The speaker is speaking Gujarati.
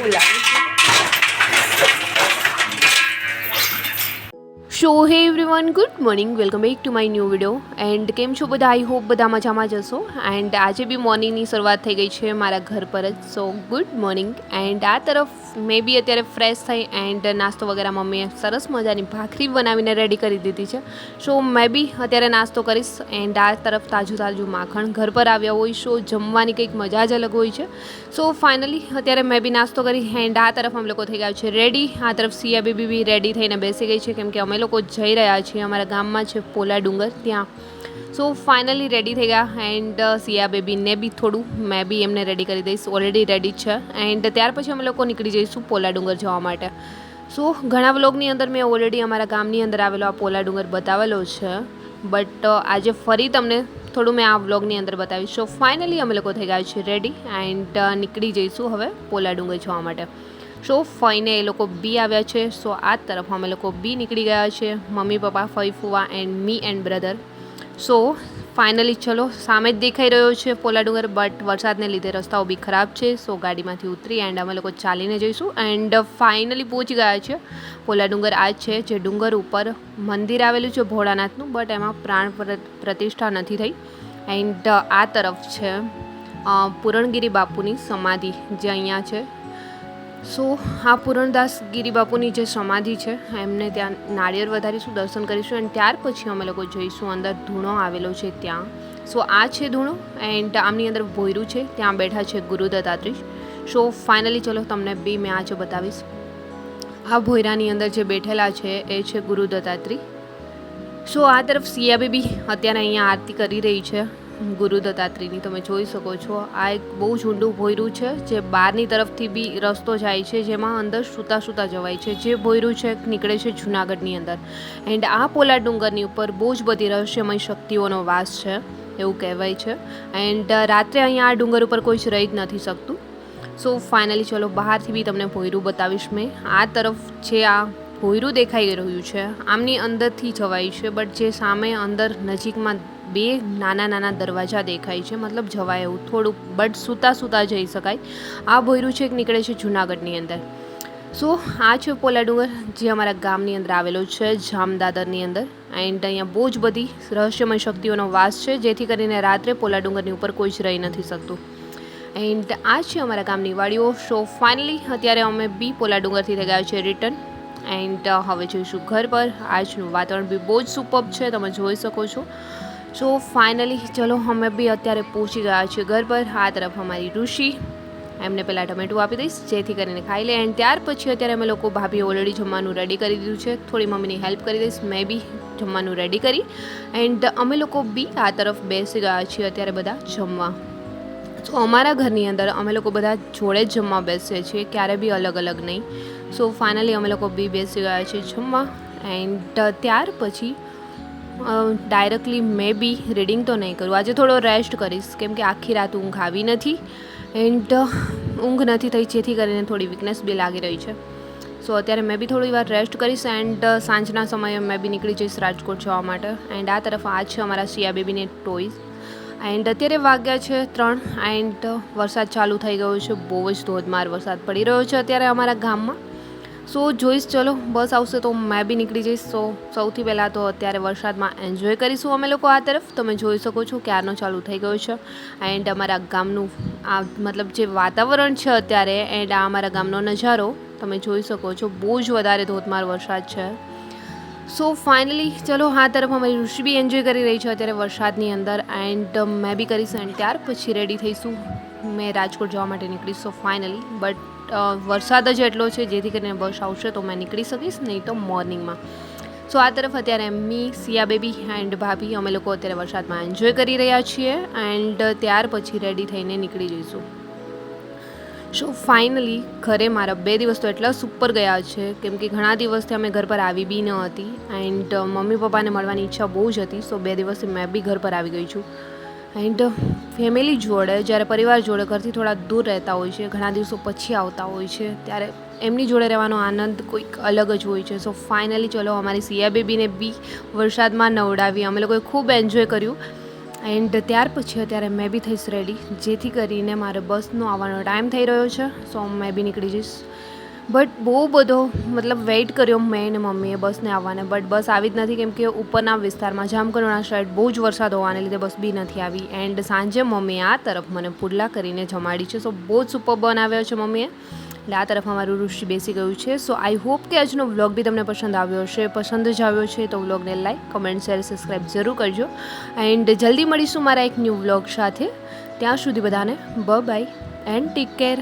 એવું so hey everyone good morning welcome back to my new video and કેમ છો બધા? આઈ હોપ બધા મજામાં જશો એન્ડ આજે બી મોર્નિંગની શરૂઆત થઈ ગઈ છે મારા ઘર પર જ. સો ગુડ મોર્નિંગ એન્ડ આ તરફ મેં બી અત્યારે ફ્રેશ થઈ એન્ડ નાસ્તો વગેરે મમ્મીએ સરસ મજાની ભાખરી બનાવીને રેડી કરી દીધી છે. સો મેં બી અત્યારે નાસ્તો કરીશ. એન્ડ આ તરફ તાજું તાજું માખણ ઘર પર આવ્યા હોય સો જમવાની કંઈક મજા જ અલગ હોય છે. સો ફાઇનલી અત્યારે મેં બી નાસ્તો કરી. એન્ડ આ તરફ અમે લોકો થઈ ગયા છે રેડી આ તરફ સિયા બેબી બી રેડી થઈને બેસી ગઈ છે, કેમ કે અમે લોકો જઈ રહ્યા છીએ અમારા ગામમાં છે પોલા ડુંગર ત્યાં. સો ફાઇનલી રેડી થઈ ગયા એન્ડ સિયા બેબીને બી થોડું મેં બી એમને રેડી કરી દઈશ. ઓલરેડી રેડી છે. એન્ડ ત્યાર પછી અમે લોકો નીકળી જઈશું પોલા ડુંગર જવા માટે. સો ઘણા વ્લોગની અંદર મેં ઓલરેડી અમારા ગામની અંદર આવેલો આ પોલા ડુંગર બતાવેલો છે. બટ આજે ફરી તમને થોડું મેં આ વ્લોગની અંદર બતાવીશ. સો ફાઇનલી અમે લોકો થઈ ગયા છીએ રેડી એન્ડ નીકળી જઈશું હવે પોલા ડુંગર જવા માટે. સો ફઈને એ લોકો બી આવ્યા છે. સો આ તરફ અમે લોકો બી નીકળી ગયા છે. મમ્મી, પપ્પા, ફઈ, ફુવા and me and brother so finally ચલો, સામે જ દેખાઈ રહ્યો છે પોલા ડુંગર બટ વરસાદને લીધે રસ્તાઓ બી ખરાબ છે. સો ગાડીમાંથી ઉતરી એન્ડ અમે લોકો ચાલીને જઈશું. એન્ડ ફાઇનલી પહોંચી ગયા છે પોલા ડુંગર. આ જ છે જે ડુંગર ઉપર મંદિર આવેલું છે ભોળાનાથનું બટ એમાં પ્રાણ પ્ર- પ્રતિષ્ઠા નથી થઈ. એન્ડ આ તરફ છે પૂરણગીરી બાપુની સમાધિ જે અહીંયા છે. સો, આ પૂરણદાસ ગિરિબાપુની જે સમાધિ છે, એમને ત્યાં નાળિયેર વધારીશું, દર્શન કરીશું અને ત્યાર પછી અમે લોકો જઈશું, અંદર ધૂણો આવેલો છે ત્યાં. સો, આ છે ધૂણો એન્ડ આમની અંદર ભોયરું છે, ત્યાં બેઠા છે ગુરુ સો ફાઇનલી ચલો તમને બી મેં આજે બતાવીશ. આ ભોયરાની અંદર જે બેઠેલા છે, એ છે ગુરુ સો, આ તરફ સિયા બેબી અત્યારે અહીંયા આરતી કરી રહી છે. ગુરુ દત્તાત્રીની તમે જોઈ શકો છો. આ એક બહુ ઊંડું ભોયરું છે, જે બહારની તરફથી બી રસ્તો જાય છે, જેમાં અંદર સૂતા સૂતા જવાય છે. જે ભોયરું છે નીકળે છે જુનાગઢની અંદર. એન્ડ આ પોલા ડુંગરની ઉપર બહુ જ બધી રહસ્યમય શક્તિઓનો વાસ છે, એવું કહેવાય છે. એન્ડ રાત્રે અહીંયા આ ડુંગર ઉપર કોઈ જ રહી જ નથી શકતું. સો ફાઇનલી ચલો બહારથી બી તમને ભોયરું બતાવીશ મેં. આ તરફ જે આ ભોયરું દેખાઈ રહ્યું છે, આમની અંદરથી જવાય છે, બટ જે સામે અંદર નજીકમાં બે નાના નાના દરવાજા દેખાય છે. મતલબ જવાય એવું. થોડુંક બટ સૂતા સૂતા જઈ શકાય. આ ભોયરું છે એક નીકળે છે જુનાગઢની અંદર. સો, આ છે પોલા ડુંગર જે અમારા ગામની અંદર આવેલો છે, જામદાદરની અંદર. એન્ડ અહીંયા બહુ જ બધી રહસ્યમય શક્તિઓનો વાસ છે, જેથી કરીને રાત્રે પોલા ડુંગરની ઉપર કોઈ જ રહી નથી શકતું. એન્ડ આ છે અમારા ગામની વાડીઓ. સો ફાઇનલી અત્યારે અમે બી પોલા ડુંગરથી થઈ ગયા છે રિટર્ન એન્ડ હવે જઈશું ઘર પર. આજનું વાતાવરણ બી બહુ જ સુપર છે. તમે જોઈ શકો છો. સો ફાઇનલી ચલો, અમે બી અત્યારે પહોંચી ગયા છીએ ઘર પર. આ તરફ અમારી ઋષિ. એમને પહેલાં ટમેટું આપી દઈશ, જેથી કરીને ખાઈ લે. એન્ડ ત્યાર પછી અત્યારે અમે લોકો ભાભી ઓલરેડી જમવાનું રેડી કરી દીધું છે. થોડી મમ્મીની હેલ્પ કરી દઈશ, મેં બી જમવાનું રેડી કરી. એન્ડ અમે લોકો બી આ તરફ બેસી ગયા છીએ અત્યારે બધા જમવા. તો અમારા ઘરની અંદર અમે લોકો બધા જોડે જ જમવા બેસીએ છીએ, ક્યારે બી અલગ અલગ નહીં. સો ફાઇનલી અમે લોકો બી બેસી ગયા છીએ જમવા. એન્ડ ત્યાર પછી ડાયરેક્ટલી મેં બી રીડિંગ તો નહીં કરું આજે થોડો રેસ્ટ કરીશ. કેમ કે આખી રાત ઊંઘ આવી નથી. એન્ડ ઊંઘ નથી થઈ, જેથી કરીને થોડી વીકનેસ બી લાગી રહી છે. સો અત્યારે મેં બી થોડી વાર રેસ્ટ કરીશ એન્ડ સાંજના સમયે મેં બી નીકળી જઈશ રાજકોટ જવા માટે. એન્ડ આ તરફ આ છે અમારા સિયા બેબીને ટોયઝ એન્ડ અત્યારે વાગ્યા છે ત્રણ. એન્ડ વરસાદ ચાલુ થઈ ગયો છે. બહુ જ ધોધમાર વરસાદ પડી રહ્યો છે અત્યારે અમારા ગામમાં. સો જોઈશ, ચલો, બસ આવશે તો મેં બી નીકળી જઈશ. સો, સૌથી પહેલાં તો અત્યારે વરસાદમાં એન્જોય કરીશું અમે લોકો આ તરફ. તમે જોઈ શકો છો ક્યારનો ચાલુ થઈ ગયો છે. એન્ડ અમારા ગામનું આ મતલબ જે વાતાવરણ છે અત્યારે એન્ડ આ અમારા ગામનો નજારો, તમે જોઈ શકો છો. બહુ જ વધારે ધોધમાર વરસાદ છે. સો ફાઇનલી ચલો આ તરફ અમારી ઋષિ બી એન્જોય કરી રહી છે અત્યારે વરસાદની અંદર એન્ડ મેં બી કરીશ એન્ડ ત્યાર પછી રેડી થઈશું. મેં રાજકોટ જવા માટે નીકળીશ સો ફાઇનલી બટ વરસાદ જ એટલો છે, જેથી કરીને બસ આવશે તો મેં નીકળી શકીશ, નહીં તો મોર્નિંગમાં સો આ તરફ અત્યારે એમની સિયા બેબી એન્ડ ભાભી, અમે લોકો અત્યારે વરસાદમાં એન્જોય કરી રહ્યા છીએ એન્ડ ત્યાર પછી રેડી થઈને નીકળી જઈશું. સો ફાઇનલી ઘરે મારા બે દિવસ તો એટલા સુપર ગયા છે. કેમ કે ઘણા દિવસથી અમે ઘર પર આવી બી ન હતી એન્ડ મમ્મી પપ્પાને મળવાની ઈચ્છા બહુ જ હતી સો બે દિવસથી મેં બી ઘર પર આવી ગઈ છું. એન્ડ ફેમિલી જોડે, જ્યારે પરિવાર જોડે ઘરથી થોડા દૂર રહેતા હોય છે, ઘણા દિવસો પછી આવતા હોય છે, ત્યારે એમની જોડે રહેવાનો આનંદ કોઈક અલગ જ હોય છે. સો ફાઇનલી ચલો અમારી સિયા બેબીને બી વરસાદમાં નવડાવી, અમે લોકોએ ખૂબ એન્જોય કર્યું. એન્ડ ત્યાર પછી અત્યારે મેં બી થઈશ રેડી જેથી કરીને મારે બસનો આવવાનો ટાઈમ થઈ રહ્યો છે સો મેં બી નીકળી જઈશ. બટ બહુ બધો, મતલબ વેઇટ કર્યો મેં ને મમ્મીએ બસને આવવાને. બટ બસ આવી જ નથી કેમ કે ઉપરના વિસ્તારમાં જામકરોના સાઈડ બહુ જ વરસાદ હોવાને લીધે બસ બી નથી આવી. એન્ડ સાંજે મમ્મીએ આ તરફ મને પુડલા કરીને જમાડી છે. સો બહુ જ સુપર બનાવ્યો છે મમ્મીએ. એટલે આ તરફ અમારું ઋષિ બેસી ગયું છે. સો આઈ હોપ કે આજનો વ્લોગ બી તમને પસંદ આવ્યો હશે. પસંદ જ આવ્યો છે તો વ્લોગને લાઈક કમેન્ટ શેર સબસ્ક્રાઈબ જરૂર કરજો. એન્ડ જલ્દી મળીશું મારા એક ન્યૂ વ્લોગ સાથે. ત્યાં સુધી બધાને બ બાય એન્ડ ટેક કેર